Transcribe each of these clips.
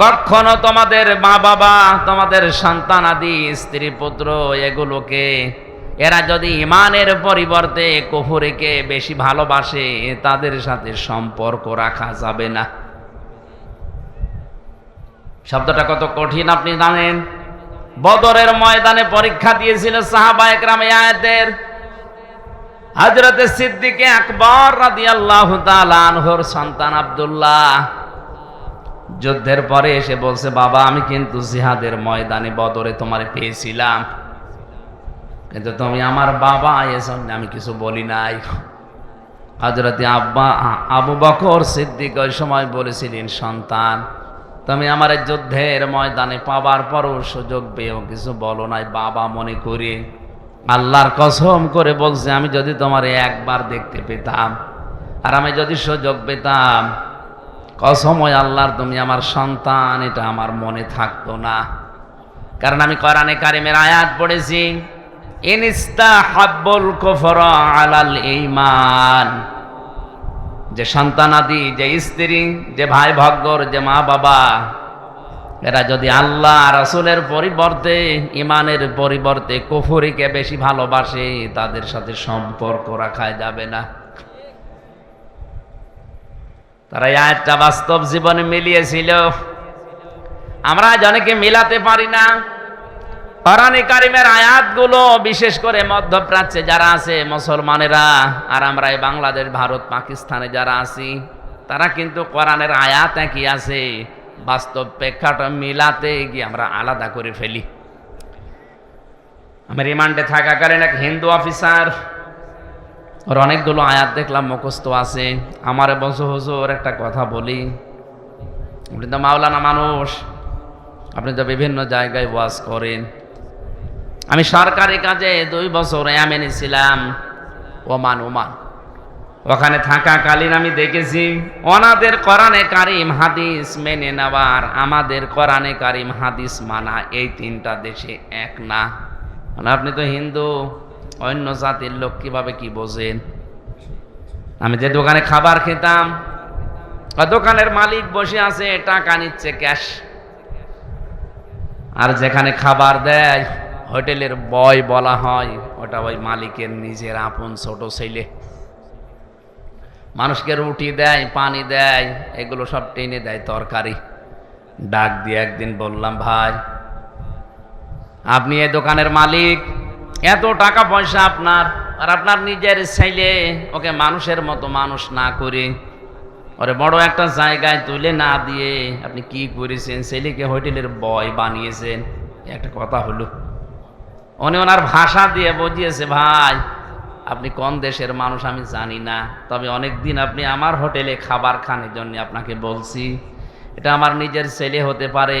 কখনো তোমাদের মা বাবা তোমাদের সন্তান আদি, স্ত্রী পুত্র এগুলোকে, এরা যদি ইমানের পরিবর্তে কুফুরিকে বেশি ভালোবাসে, তাদের সাথে সম্পর্ক রাখা যাবে না। শব্দটা কত কঠিন আপনি জানেন? বদরের ময়দানে পরীক্ষা দিয়েছিল সাহাবা একরাম আয়াতের। হজরতে সিদ্দিকে আকবর রাদিয়াল্লাহু তাআলা আনহুর সন্তান আব্দুল্লাহ। যুদ্ধের পরে এসে বলছে, বাবা, আমি কিন্তু জিহাদের ময়দানে বদরে তোমারে পেয়েছিলাম। কিন্তু তুমি আমার বাবা, এজন্য আমি কিছু বলি নাই। হজরতে আব্বা, আবু বকর সিদ্দিক ওই সময় বলেছিলেন, সন্তান, তুমি আমার যুদ্ধের ময়দানে পাবার পরও সুযোগ পেয়েও কিছু বলো নাই। বাবা মনে করি আল্লাহর কসম করে বলছে, আমি যদি তোমার একবার দেখতে পেতাম, আর আমি যদি সুযোগ পেতাম কসময় আল্লাহর তুমি আমার সন্তান, এটা আমার মনে থাকতো না। কারণ আমি কোরআনে কারিমের আয়াত পড়েছি ইনিস্তা হাব্বুল কুফরা আলাল ঈমান। যে সন্তানাদি যে স্ত্রী, যে ভাই ভগ্গর, যে মা বাবা, এরা যদি আল্লাহ রাসূলের পরিবর্তে ইমানের পরিবর্তে কুফরিকে বেশি ভালোবাসে, তাদের সাথে সম্পর্ক রাখা যাবে না। তারা এই আয়াতটা বাস্তব জীবনে মিলিয়েছিল। আমরা আজ অনেকে মিলাতে পারি না। কোরআনে কারিমের আয়াতগুলো, বিশেষ করে মধ্যপ্রাচ্যে যারা আছে, মুসলমানেরা, আর আমরা এই বাংলাদেশ, ভারত, পাকিস্তানে যারা আছি, তারা কিন্তু কোরআনের আয়াত একই আছে। বাস্তব প্রেক্ষাটা মিলাতে গিয়ে আমরা আলাদা করে ফেলি। আমি রিমান্ডে থাকাকালীন এক হিন্দু অফিসার ওর অনেকগুলো আয়াত দেখলাম, মুখস্থ আছে। আমার বছর হুজুর একটা কথা বলি। আপনি তো মাওলানা মানুষ। আপনি তো বিভিন্ন জায়গায় ওয়াজ করেন। আমি সরকারি কাজে দুই বছর এমেনে ছিলাম। Oman Oman. ওখানে থাকাকালীন আমি দেখেছি, ওনাদের কোরআনে কারিম হাদিস মেনে নেওয়ার, আমাদের কোরআনে কারিম হাদিস মানা এই তিনটা দেশে এক না। মানে আপনি তো হিন্দু। অন্য জাতির লোক কীভাবে কি বোঝেন? আমি যে দোকানে খাবার খেতাম দোকানের মালিক বসে আছে, টাকা নিচ্ছে ক্যাশ। আর যেখানে খাবার দেয়, হোটেলের বয় বলা হয়, ওটা ওই মালিকের নিজের আপন ছোট ছেলে। মানুষকে রুটি দেয়, পানি দেয়, এগুলো সব টেনে দেয় তরকারি। ডাক দিয়ে একদিন বললাম, ভাই, আপনি এই দোকানের মালিক এত টাকা পয়সা আপনার, আর আপনার নিজের ছেলে ওকে মানুষের মতো মানুষ না করে, ওরে বড় একটা জায়গায় তুলে না দিয়ে আপনি কি করেছেন? ছেলেকে হোটেলের বয় বানিয়েছেন। একটা কথা হলো। উনি ওনার ভাষা দিয়ে বুঝিয়েছে, ভাই, আপনি কোন দেশের মানুষ আমি জানি না, তবে অনেক দিন আপনি আমার হোটেলে খাবার খানের জন্য আপনাকে বলছি। এটা আমার নিজের ছেলে হতে পারে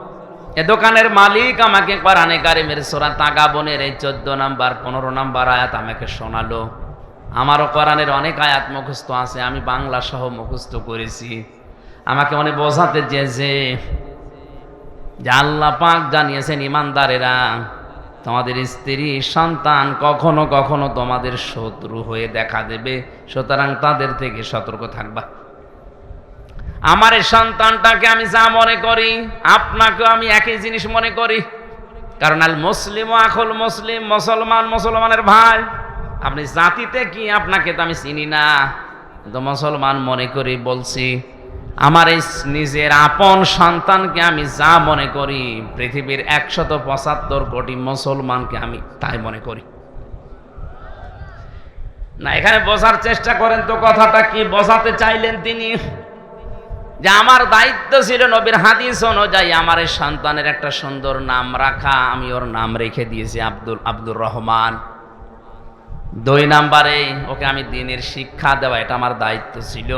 এ দোকানের মালিক আমাকে কোরআনে কারিমের সোরা তাগাবনের এই চোদ্দ নাম্বার, পনেরো নাম্বার আয়াত আমাকে শোনালো। আমারও কোরআনের অনেক আয়াত মুখস্থ আছে, আমি বাংলা সহ মুখস্থ করেছি। আমাকে অনেক বোঝাতে চেয়েছে যে আল্লাহ পাক জানিয়েছেন, ইমানদারেরা, তোমাদের স্ত্রী, সন্তান কখনো কখনো তোমাদের শত্রু হয়ে দেখা দেবে, সুতরাং তাদের থেকে সতর্ক থাকবা। আমার এই সন্তানটাকে আমি যা মনে করি, আপনাকেও আমি একই জিনিস মনে করি। কারণ আল মুসলিম আখল মুসলিম, মুসলমান, মুসলমানের ভাই। আপনি জাতিতে কি, আপনাকে তো আমি চিনি না। কিন্তু মুসলমান মনে করি, বলছি, আমার এই নিজের আপন সন্তানকে আমি যা মনে করি, পৃথিবীর একশত পঁচাত্তর কোটি মুসলমানকে আমি তাই মনে করি। না, এখানে বোঝার চেষ্টা করেন তো কথাটা কি, বোঝাতে চাইলেন তিনি? যে আমার দায়িত্ব ছিল নবীর হাদিস অনুযায়ী আমার এই সন্তানের একটা সুন্দর নাম রাখা, আমি ওর নাম রেখে দিয়েছি আব্দুল, আব্দুর রহমান। দুই নাম্বারে, ওকে আমি দিনের শিক্ষা দেওয়া, এটা আমার দায়িত্ব ছিল।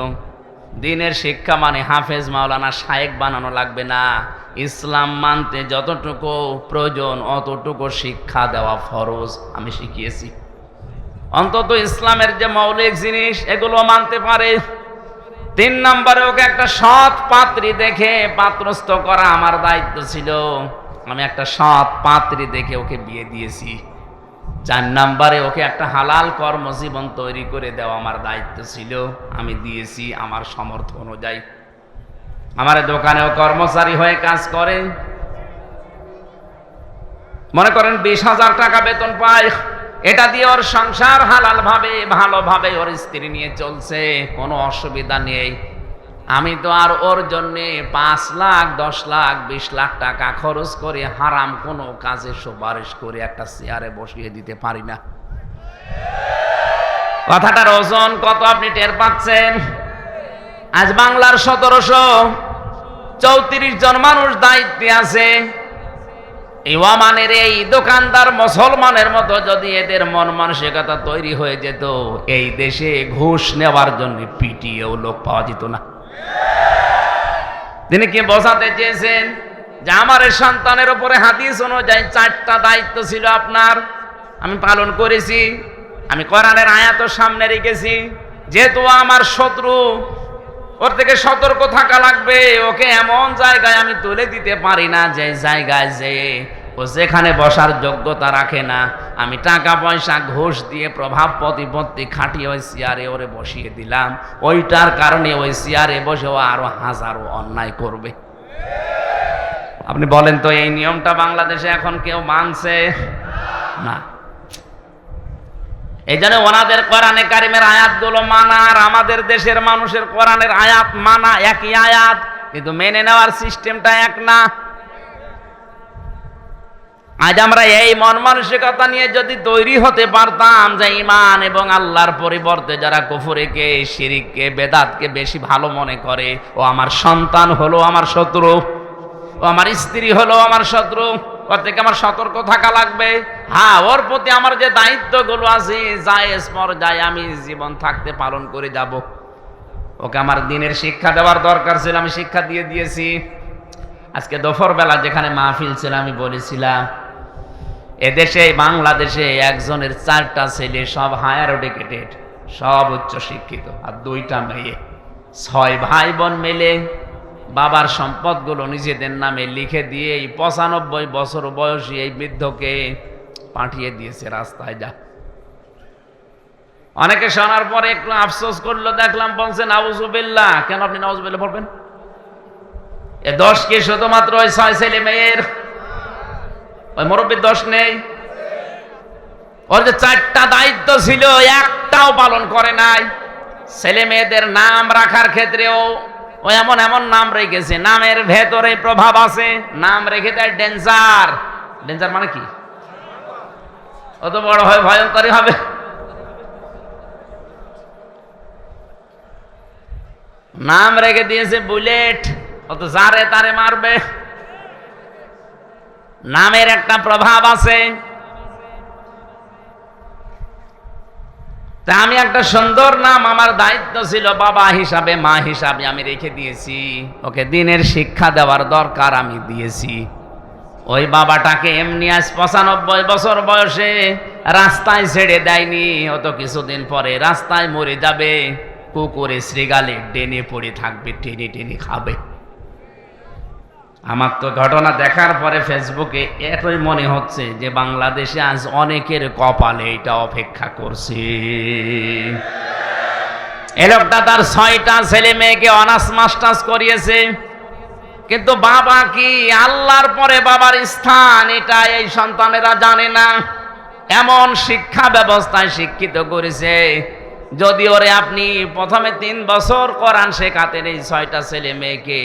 দিনের শিক্ষা মানে হাফেজ মাওলানা শায়েক বানানো লাগবে না। ইসলাম মানতে যতটুকু প্রয়োজন, অতটুকু শিক্ষা দেওয়া ফরজ, আমি শিখিয়েছি। অন্তত ইসলামের যে মৌলিক জিনিস, এগুলো মানতে পারে। তিন নম্বরে ওকে একটা সৎ পাত্রী দেখে পাত্রস্থ করা আমার দায়িত্ব ছিল। আমি একটা সৎ পাত্রী দেখে ওকে বিয়ে দিয়েছি। চার নাম্বারে ওকে একটা হালাল কর্মজীবন তৈরি করে দেওয়া আমার দায়িত্ব ছিল। আমি দিয়েছি আমার সমর্থ অনুযায়ী। আমার দোকানেও কর্মচারী হয়ে কাজ করে। মনে করেন বিশ হাজার টাকা বেতন পায়। এটা দিয়ে ওর সংসার হালাল ভাবে ভালোভাবে ওর স্ত্রী নিয়ে চলছে, কোনো অসুবিধা নেই। আমি তো আর ওর জন্য পাঁচ লাখ, দশ লাখ, বিশ লাখ টাকা খরচ করে হারাম কোনো কাজে সুপারিশ করে একটা চেয়ারে বসিয়ে দিতে পারি না। কথাটার ওজন কত আপনি টের পাচ্ছেন? আজ বাংলার সতেরোশো চৌত্রিশ জন মানুষ দায়িত্বে আছে। এই এই দোকানদার মুসলমানের মতো যদি এদের মন মানসিকতা তৈরি হয়ে যেত, এই দেশে ঘুষ নেওয়ার জন্য পিটিয়েও লোক পাওয়া যেত না। তিনি কি বোঝাতে চেয়েছেন যে আমার সন্তানের উপরে হাদিস অনুযায়ী চারটা দায়িত্ব ছিল আপনার? আমি পালন করেছি, আমি কোরআনের আয়াত সামনে রেখেছি, যেহেতু আমার শত্রু ওর থেকে সতর্ক থাকা লাগবে। ওকে এমন জায়গায় আমি তুলে দিতে পারি না যে জায়গায় যে ও যেখানে বসার যোগ্যতা রাখে না। আমি টাকা পয়সা ঘুষ দিয়ে প্রভাব প্রতিপত্তি খাটিয়ে ওই চেয়ারে ওরে বসিয়ে দিলাম। ওইটার কারণে ওই চেয়ারে বসে ও আরও হাজারো অন্যায় করবে। আপনি বলেন তো, এই নিয়মটা বাংলাদেশে এখন কেউ মানছে? না। এই জন্য ওনাদের কোরআনে কারিমের আয়াতগুলো মানা আর আমাদের দেশের মানুষের কোরআনের আয়াত মানা একই আয়াত, কিন্তু মেনে নেওয়ার সিস্টেমটা এক না। আজ আমরা এই মন মানসিকতা নিয়ে যদি তৈরি হতে পারতাম যে ইমান এবং আল্লাহর পরিবর্তে যারা কুফুরিকে, শিরিককে, বেদাতকে বেশি ভালো মনে করে, ও আমার সন্তান হলো আমার শত্রু, ও আমার স্ত্রী হলো আমার শত্রু ওর থেকে আমার সতর্ক থাকা লাগবে। হ্যাঁ ওর প্রতি আমার যে দায়িত্বগুলো আছে স্মর যায় আমি জীবন থাকতে পালন করে যাব। ওকে আমার দিনের শিক্ষা দেওয়ার দরকার ছিল, আমি শিক্ষা দিয়ে দিয়েছি। আজকে দুপুর বেলা যেখানে মাহফিল ছিল, আমি বলেছিলাম, এদেশে, বাংলাদেশে একজনের চারটা ছেলে সব হায়ার এডুকেটেড সব উচ্চ শিক্ষিত আর দুইটা মেয়ে। ছয় ভাই বোন মেলে বাবার সম্পদগুলো নিজেদের নামে লিখে দিয়ে এই পঁচানব্বই বছর বয়সী এই বৃদ্ধকে পাঠিয়ে দিয়েছে রাস্তায় যা। অনেকে শোনার পরে একটু আফসোস করল, দেখলাম বলছে নাউজুবিল্লাহ। কেন আপনি নাউজুবিল্লাহ পড়বেন? এ দশ কি শুধুমাত্র ওই ছয় ছেলে মেয়ের? ওই মুরব্বীর দোষ নেই? ওর যে চারটা দায়িত্ব ছিল, একটাও পালন করে নাই। ছেলে মেয়েদের নাম রাখার ক্ষেত্রেও ও এমন এমন নাম রেখেছে, নামের ভেতরে প্রভাব আছে, নাম রেখে দেয় ডেঞ্জার। ডেঞ্জার মানে কি? অত বড় হয়, ভয়ঙ্করই হবে। নাম রেখে দিয়েছে বুলেট অত যারে তারে মারবে। নামের একটা প্রভাব আছে তা আমি একটা সুন্দর নাম, আমার দায়িত্ব ছিল বাবা হিসাবে, মা হিসাবে আমি রেখে দিয়েছি। ওকে দিনের শিক্ষা দেওয়ার দরকার আমি দিয়েছি। ওই বাবাটাকে এমনি আজ পঁচানব্বই বছর বয়সে রাস্তায় ছেড়ে দেয়নি অত কিছুদিন পরে রাস্তায় মরে যাবে। কুকুরে শ্রীগালে ডেনে পড়ে থাকবে, টেনে টেনে খাবে। আমার তো ঘটনা দেখার পরে ফেসবুকে এতই মনে হচ্ছে যে বাংলাদেশে আজ অনেকের কপালে এটা অপেক্ষা করছে। এ লোকটা তার ছয়টা ছেলে মেয়েকে অনার্স মাস্টার্স করিয়েছে। কিন্তু বাবা কি আল্লাহর পরে বাবার স্থান, এটা এই সন্তানেরা জানে না। এমন শিক্ষা ব্যবস্থায় শিক্ষিত করেছে। যদি ওরে আপনি প্রথমে তিন বছর করান শেখাতেন এই ছয়টা ছেলে মেয়েকে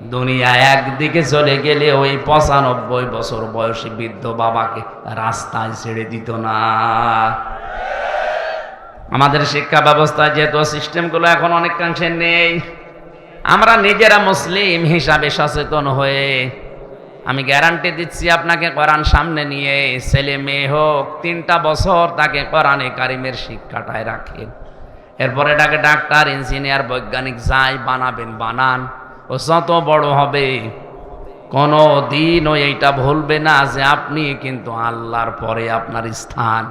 দুনিয়া একদিকে চলে গেলে ওই পঁচানব্বই বছর বয়সী বৃদ্ধ বাবাকে রাস্তায় ছেড়ে দিত না। আমাদের শিক্ষা ব্যবস্থায় যেহেতু সিস্টেমগুলো এখন অনেকাংশে নেই, আমরা নিজেরা মুসলিম হিসাবে সচেতন হয়ে, আমি গ্যারান্টি দিচ্ছি আপনাকে কোরআন সামনে নিয়ে, ছেলে মেয়ে হোক, তিনটা বছর তাকে কোরআনে কারিমের শিক্ষাটায় রাখেন। এরপরে এটাকে ডাক্তার, ইঞ্জিনিয়ার, বৈজ্ঞানিক যাই বানাবেন, বানান। ও যত বড় হবে। কোনো দিনও এইটা ভুলবে না যে আপনি কিন্তু আল্লাহর পরে আপনার স্থান।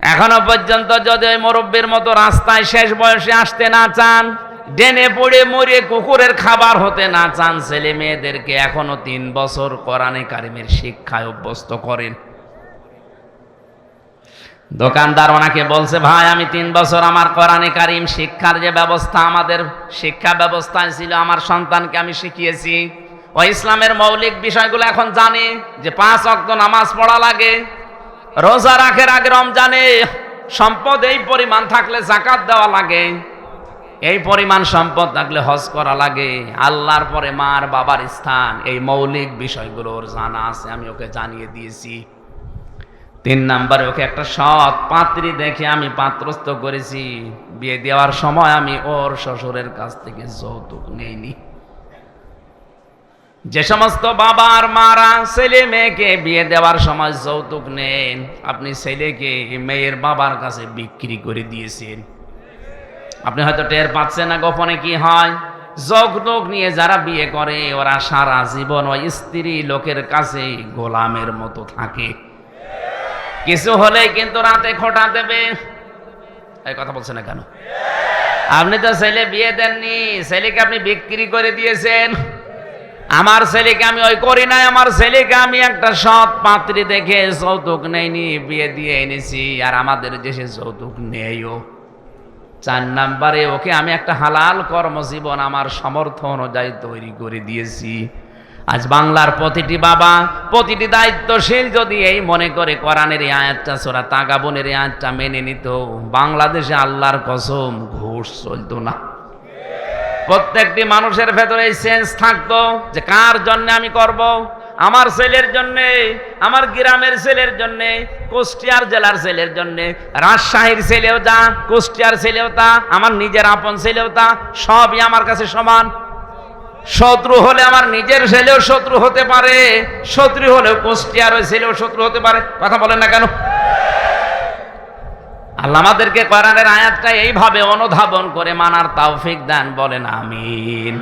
এখনও পর্যন্ত যদি ওই মুরব্বীর মতো রাস্তায় শেষ বয়সে আসতে না চান, ডেনে পড়ে মরে কুকুরের খাবার হতে না চান, ছেলে মেয়েদেরকে এখনও তিন বছর কোরআনে কারিমের শিক্ষায় অভ্যস্ত করেন। দোকানদার ওনাকে বলছে, ভাই, আমি তিন বছর আমার কোরআনে কারিম শিক্ষার যে ব্যবস্থা আমাদের শিক্ষা ব্যবস্থায় ছিল, আমার সন্তানকে আমি শিখিয়েছি। ও ইসলামের মৌলিক বিষয়গুলো এখন জানে যে পাঁচ অক্ত নামাজ পড়া লাগে, রোজা রাখের আগে রমজানে সম্পদ এই পরিমাণ থাকলে জাকাত দেওয়া লাগে, এই পরিমাণ সম্পদ থাকলে হজ করা লাগে। আল্লাহর পরে মার বাবার স্থান, এই মৌলিক বিষয়গুলোর জানা আছে, আমি ওকে জানিয়ে দিয়েছি। তিন নাম্বারে ওকে একটা সৎ পাত্রী দেখে আমি পাত্রস্থ করেছি। বিয়ে দেওয়ার সময় আমি ওর শ্বশুরের কাছ থেকে যৌতুক নেইনি। যে সমস্ত বাবা আর মারা ছেলে মেয়েকে বিয়ে দেওয়ার সময় যৌতুক নেন, আপনি ছেলেকে মেয়ের বাবার কাছে বিক্রি করে দিয়েছেন। আপনি হয়তো টের পাচ্ছেন না গোপনে কি হয়? যৌতুক নিয়ে যারা বিয়ে করে, ওরা সারা জীবন ওই স্ত্রী লোকের কাছে গোলামের মতো থাকে। কিছু হলেই কিন্তু রাতে খোটা দেবে। এই কথা বলছেন না কেন? আপনি তো ছেলে বিয়ে দেননি, ছেলেকে আপনি বিক্রি করে দিয়েছেন। আমার ছেলেকে আমি ওই করি নাই, আমার ছেলেকে আমি একটা সৎ পাত্রী দেখে যৌতুক নেইনি, বিয়ে দিয়ে এনেছি, আর আমাদের দেশে যৌতুক নেইও। চার নাম্বারে ওকে আমি একটা হালাল কর্মজীবন আমার সমর্থ অনুযায়ী তৈরি করে দিয়েছি। আজ বাংলার প্রতিটি বাবা, প্রতিটি দায়িত্বশীল যদি এই মনে করে কোরআনের এই আয়াতটা, সোরা তাগাবনের এই আয়াতটা মেনে নিত, বাংলাদেশে আল্লাহর কসম ঘুষ চলতো না। প্রত্যেকটি মানুষের ভেতরে এই সেন্স থাকতো যে কার জন্য আমি করব? আমার ছেলের জন্যে, আমার গ্রামের ছেলের জন্যে, কুষ্টিয়ার জেলার ছেলের জন্যে, রাজশাহীর ছেলেও তা, কুষ্টিয়ার ছেলেও তা, আমার নিজের আপন ছেলেও তা, সবই আমার কাছে সমান। শত্রু হলে আমার নিজের ছেলেও শত্রু হতে পারে, শত্রু হলেও কুষ্টিয়ার ওই ছেলেও শত্রু হতে পারে। কথা বলেন না কেন? আল্লাহ আমাদেরকে কোরআনের আয়াতটা এইভাবে অনুধাবন করে মানার তাওফিক দান, বলেন আমিন।